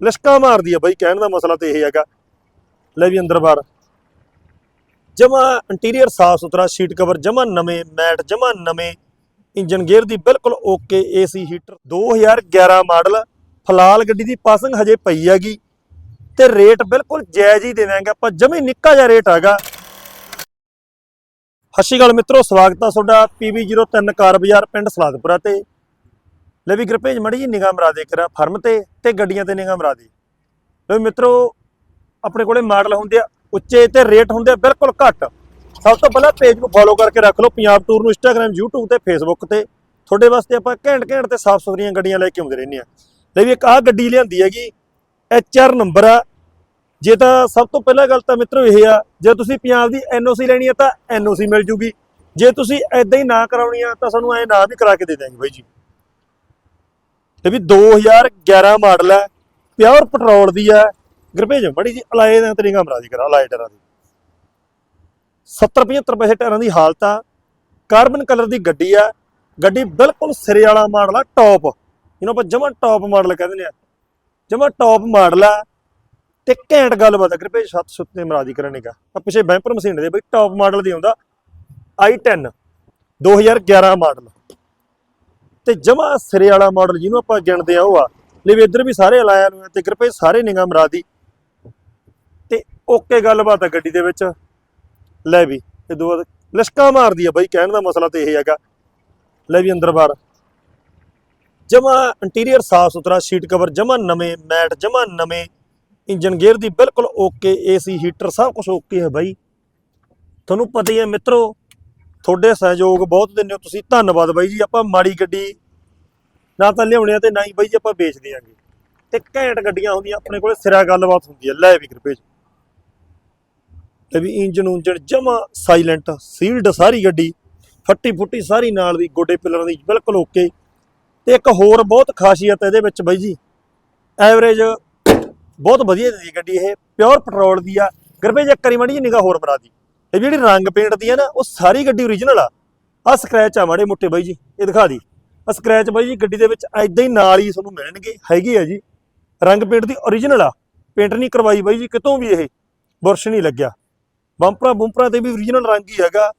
ਲਿਸ਼ਕਾ ਮਾਰਦੀ ਆ ਬਾਈ, ਕਹਿਣ ਦਾ ਮਸਲਾ ਤੇ ਇਹ ਹੈਗਾ। ਲੈ ਵੀ ਅੰਦਰ ਬਾਹਰ ਜਮਾ ਇੰਟੀਰੀਅਰ ਸਾਫ਼ ਸੁਥਰਾ ਸੀਟ ਕਵਰ ਜਮਾ ਨਵੇਂ ਮੈਟ, ਜਮਾ ਨਵੇਂ ਇੰਜਨ ਗੇਅਰ ਦੀ ਬਿਲਕੁਲ ਓਕੇ ਏਸੀ ਹੀਟਰ 2011 ਮਾਡਲ, ਫਿਲਹਾਲ ਗੱਡੀ ਦੀ ਪਾਸਿੰਗ ਹਜੇ ਪਈ ਹੈਗੀ। ਤੇ ਰੇਟ ਬਿਲਕੁਲ ਜਾਇਜ਼ ਹੀ ਦੇਵਾਂਗੇ ਆਪਾਂ, ਜਮੇ ਨਿੱਕਾ ਜਿਹਾ ਰੇਟ ਹੈਗਾ। ਸਤਿ ਸ਼੍ਰੀ ਅਕਾਲ ਮਿੱਤਰੋ, ਸਵਾਗਤ ਆ ਤੁਹਾਡਾ PB03 ਕਾਰ ਬਾਜ਼ਾਰ ਪਿੰਡ ਸਲਾਦਪੁਰਾ ਤੇ। ਲੈ ਵੀ ਗਰਪੇਜ ਮੜੀ ਜੀ ਨਿਗਾਹ ਮਰਾ ਦੇ ਕਰਾ, ਫਰਮ ਤੇ ਤੇ ਗੱਡੀਆਂ ਤੇ ਨਿਗਾਹ ਮਰਾ ਦੇ। ਲੈ ਵੀ ਮਿੱਤਰੋ, ਆਪਣੇ ਕੋਲੇ ਮਾਡਲ ਹੁੰਦੇ ਆ, ਉੱਚੇ ਤੇ ਰੇਟ ਹੁੰਦੇ ਆ, ਬਿਲਕੁਲ ਘੱਟ। ਸਭ ਤੋਂ ਪਹਿਲਾਂ ਪੇਜ ਨੂੰ ਫੋਲੋ ਕਰਕੇ ਰੱਖ ਲਓ, ਪੰਜਾਬ ਟੂਰ ਨੂੰ ਇੰਸਟਾਗ੍ਰam YouTube ਤੇ Facebook ਤੇ। ਤੁਹਾਡੇ ਵਾਸਤੇ ਆਪਾਂ ਘੈਂਟ ਘੈਂਟ ਤੇ ਸਾਫ਼ ਸੁਥਰੀਆਂ ਗੱਡੀਆਂ ਲੈ ਕੇ ਆਉਂਦੇ ਰਹਿੰਦੇ ਆ ਲੈ ਵੀ ਇੱਕ ਆਹ ਗੱਡੀ ਲਿਆਂਦੀ ਹੈਗੀ HR ਨੰਬਰ ਆ। ਜੇ ਤਾਂ ਸਭ ਤੋਂ ਪਹਿਲਾਂ ਗੱਲ ਤਾਂ ਮਿੱਤਰੋ ਇਹ ਆ, ਜੇ ਤੁਸੀਂ ਪੰਜਾਬ ਦੀ NOC ਲੈਣੀ ਹੈ ਤਾਂ NOC ਮਿਲ ਜੂਗੀ। ਜੇ ਤੁਸੀਂ ਐਦਾਂ ਹੀ ਨਾ ਕਰਾਉਣੀ ਆ ਤਾਂ ਸਾਨੂੰ ਐ ਨਾ ਵੀ ਕਰਾ ਕੇ ਦੇ ਦਾਂਗੇ ਬਾਈ ਜੀ। ਤੇ ਵੀ 2011 ਮਾਡਲ ਹੈ, ਪਿਓਰ ਪੈਟਰੋਲ ਦੀ ਹੈ। ਗਰਪੇਜ ਬੜੀ ਜੀ ਅਲਾਏ ਦਾ ਤਰੀਕਾ ਮਰਾ ਕਰਾ ਅਲਾਏ ਟਰਾਂ ਦੀ। 70 75 ਪੈਸੇ ਟਾਇਰਾਂ ਦੀ ਹਾਲਤ ਆ। ਕਾਰਬਨ ਕਲਰ ਦੀ ਗੱਡੀ ਆ। ਗੱਡੀ ਬਿਲਕੁਲ ਸਿਰੇ ਵਾਲਾ ਮਾਡਲ ਆ, ਟੌਪ। ਇਹਨੂੰ ਆਪਾਂ ਜਮਾ ਟੌਪ ਮਾਡਲ ਕਹਿੰਦੇ ਨੇ ਆ। ਜਮਾ ਟੌਪ ਮਾਡਲ ਆ। ਤੇ ਘੈਂਟ ਗੱਲਬਾਤ ਆ ਗਰਭੇਜ, ਸੱਤ ਸੁੱਤੇ ਮਰਾਦੀ ਕਰਨੇਗਾ ਆ ਪਿੱਛੇ ਬੈਂਪਰ ਮਸ਼ੀਨ ਦੇ ਬਈ, ਟੌਪ ਮਾਡਲ ਦੀ ਆਉਂਦਾ i10 2011 ਮਾਡਲ। ਤੇ ਜਮਾ ਸਿਰੇ ਵਾਲਾ ਮਾਡਲ ਜਿਹਨੂੰ ਆਪਾਂ ਗਿਣਦੇ ਆ ਉਹ ਆ। ਲੈ ਇੱਧਰ ਵੀ ਸਾਰੇ ਲਾਇਆ ਨੂੰ ਤੇ ਗਰਭੇਜ ਸਾਰੇ ਨਿਗਾਹ ਮਰਾਦੀ ਤੇ ਓਕੇ ਗੱਲਬਾਤ ਆ ਗੱਡੀ ਦੇ ਵਿੱਚ। ਲੈ ਵੀ, ਇਹ ਦੋ ਲਿਸ਼ਕਾ ਮਾਰਦੀ ਆ ਬਾਈ, ਕਹਿਣ ਦਾ ਮਸਲਾ ਤੇ ਇਹ ਹੈਗਾ। ਲੈ ਵੀ ਅੰਦਰ ਬਾਹਰ। ਜਮਾ ਇੰਟੀਰੀਅਰ ਸਾਫ਼ ਸੁਥਰਾ ਸੀਟ ਕਵਰ ਜਮਾ ਨਵੇਂ ਮੈਟ, ਜਮਾ ਨਵੇਂ ਇੰਜਨ ਗੇਅਰ ਦੀ ਬਿਲਕੁਲ ਓਕੇ, ਏਸੀ ਹੀਟਰ ਸਭ ਕੁਝ ਓਕੇ ਹੈ ਬਾਈ। ਤੁਹਾਨੂੰ ਪਤਾ ਹੀ ਹੈ ਮਿੱਤਰੋ ਤੁਹਾਡੇ ਸਹਿਯੋਗ ਬਹੁਤ ਦਿੰਦੇ ਹੋ, ਤੁਸੀਂ ਧੰਨਵਾਦ ਬਾਈ ਜੀ, ਆਪਾਂ ਮਾੜੀ ਗੱਡੀ ਨਾ ਤਾਂ ਲਿਆਉਣੇ ਆ ਤੇ ਨਾ ਹੀ ਬਾਈ ਜੀ ਆਪਾਂ ਵੇਚ ਦਿਆਂਗੇ ਤੇ ਘੈਂਟ ਗੱਡੀਆਂ ਹੁੰਦੀਆਂ, ਆਪਣੇ ਕੋਲੇ ਸਿਰਾ ਗੱਲਬਾਤ ਹੁੰਦੀ ਹੈ ਲੈ ਵੀ ਕਿਰਪੇ ਤੇ ਵੀ ਇੰਜਨ ਉਂਜਨ ਜਮਾ ਸਾਇਲੈਂਟ ਸੀਲਡ ਸਾਰੀ ਗੱਡੀ, ਫੱਟੀ ਫੁੱਟੀ ਸਾਰੀ ਨਾਲ ਦੀ, ਗੋਡੇ ਪਿੱਲਰਾਂ ਦੀ, ਬਿਲਕੁਲ ਓਕੇ ਤੇ ਇੱਕ ਹੋਰ ਬਹੁਤ ਖਾਸੀਅਤ ਇਹਦੇ ਵਿੱਚ ਬਾਈ ਜੀ ਐਵਰੇਜ ਬਹੁਤ ਵਧੀਆ ਦੀ ਗੱਡੀ ਇਹ ਪਿਓਰ ਪੈਟਰੋਲ ਦੀ ਆ। ਗਰਬੇ ਜੇ ਕਰੀ ਮਾੜੀ ਜੀ ਨਿਗਾਹ ਹੋਰ ਬਣਾ ਦੀ। ਇਹ ਜਿਹੜੀ ਰੰਗ ਪੇਂਟ ਦੀ ਆ ਨਾ, ਉਹ ਸਾਰੀ ਗੱਡੀ ਓਰੀਜਨਲ ਆ। ਆ ਸਕ੍ਰੈਚ ਆ ਮਾੜੇ ਮੋਟੇ ਬਾਈ ਜੀ, ਇਹ ਦਿਖਾ ਦੀ। ਆ ਸਕ੍ਰੈਚ ਬਾਈ ਜੀ, ਗੱਡੀ ਦੇ ਵਿੱਚ ਐਦਾਂ ਹੀ ਨਾਲ ਹੀ ਤੁਹਾਨੂੰ ਮਿਲਣਗੇ, ਹੈਗੀ ਆ ਜੀ। ਰੰਗ ਪੇਂਟ ਦੀ ਓਰੀਜਨਲ ਆ ਪੇਂਟ ਨਹੀਂ ਕਰਵਾਈ ਬਾਈ ਜੀ ਕਿਤੋਂ ਵੀ ਇਹ, ਬੁਰਸ਼ ਨਹੀਂ ਲੱਗਿਆ। ਬੰਪਰਾਂ ਬੰਪਰਾਂ ਤੇ ਵੀ ਓਰੀਜਨਲ ਰੰਗ ਹੀ ਹੈਗਾ।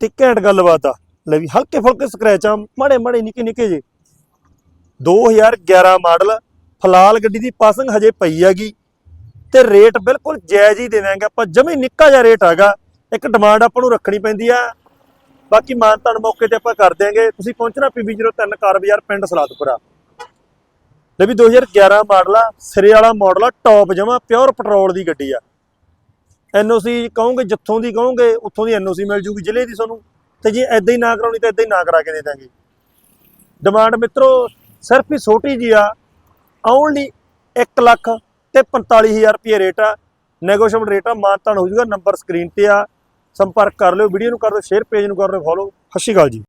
ਤੇ ਘੈਂਟ ਗੱਲਬਾਤ ਆ। ਲੈ ਵੀ ਹਲਕੇ ਫੁਲਕੇ ਸਕ੍ਰੈਚ ਆ, ਮਾੜੇ ਮਾੜੇ ਨਿੱਕੇ ਨਿੱਕੇ ਜੇ। 2011 ਮਾਡਲ, ਫਿਲਹਾਲ ਗੱਡੀ ਦੀ ਪਾਸਿੰਗ ਹਜੇ ਪਈ ਹੈਗੀ। ਤੇ ਰੇਟ ਬਿਲਕੁਲ ਜਾਇਜ਼ ਹੀ ਦੇਵਾਂਗੇ। ਆਪਾਂ ਜਮੇ ਨਿੱਕਾ ਜਿਹਾ ਰੇਟ ਹੈਗਾ। ਇੱਕ ਡਿਮਾਂਡ ਆਪਾਂ ਨੂੰ ਰੱਖਣੀ ਪੈਂਦੀ ਆ। ਬਾਕੀ ਮਾਨਤਾਨ ਮੌਕੇ ਤੇ ਆਪਾਂ ਕਰ ਦਿਆਂਗੇ। ਤੁਸੀਂ ਪਹੁੰਚਣਾ PB03 ਕਾਰ ਬਾਜ਼ਾਰ ਪਿੰਡ ਸਲਾਦਪੁਰਾ। ਲੈ ਵੀ 2011 ਮਾਡਲ ਆ। ਸਿਰੇ ਵਾਲਾ ਮਾਡਲ ਆ ਟੌਪ ਜਮਾ ਪਿਓਰ ਪੈਟਰੋਲ ਦੀ ਗੱਡੀ ਆ। NOC ਕਹੋਗੇ, ਜਿੱਥੋਂ ਦੀ ਕਹੋਗੇ, ਉੱਥੋਂ ਦੀ NOC ਮਿਲ ਜੂਗੀ ਜ਼ਿਲ੍ਹੇ ਦੀ ਤੁਹਾਨੂੰ। ਤੇ ਜੇ ਐਦਾਂ ਹੀ ਨਾ ਕਰਾਉਣੀ ਤਾਂ ਐਦਾਂ ਹੀ ਨਾ ਕਰਾ ਕੇ ਦੇ ਦਾਂਗੇ ਡਿਮਾਂਡ ਮਿੱਤਰੋ, ਸਿਰਫ ਹੀ ਛੋਟੀ ਜੀ ਆ। ਓਨਲੀ 1 ਲੱਖ ਤੇ 45000 ਰੁਪਏ ਰੇਟ ਆ। ਨੈਗੋਸ਼ੀਏਬਲ ਰੇਟ ਆ ਮਾਨਤਾਨ ਹੋ ਜਾਊਗਾ ਨੰਬਰ ਸਕਰੀਨ ਤੇ ਆ। ਸੰਪਰਕ ਕਰ ਲਿਓ ਵੀਡੀਓ ਨੂੰ ਕਰ ਦਿਓ ਸ਼ੇਅਰ ਪੇਜ ਨੂੰ ਕਰ ਦਿਓ ਫੋਲੋ ਸਤਿ ਸ਼੍ਰੀ ਅਕਾਲ ਜੀ।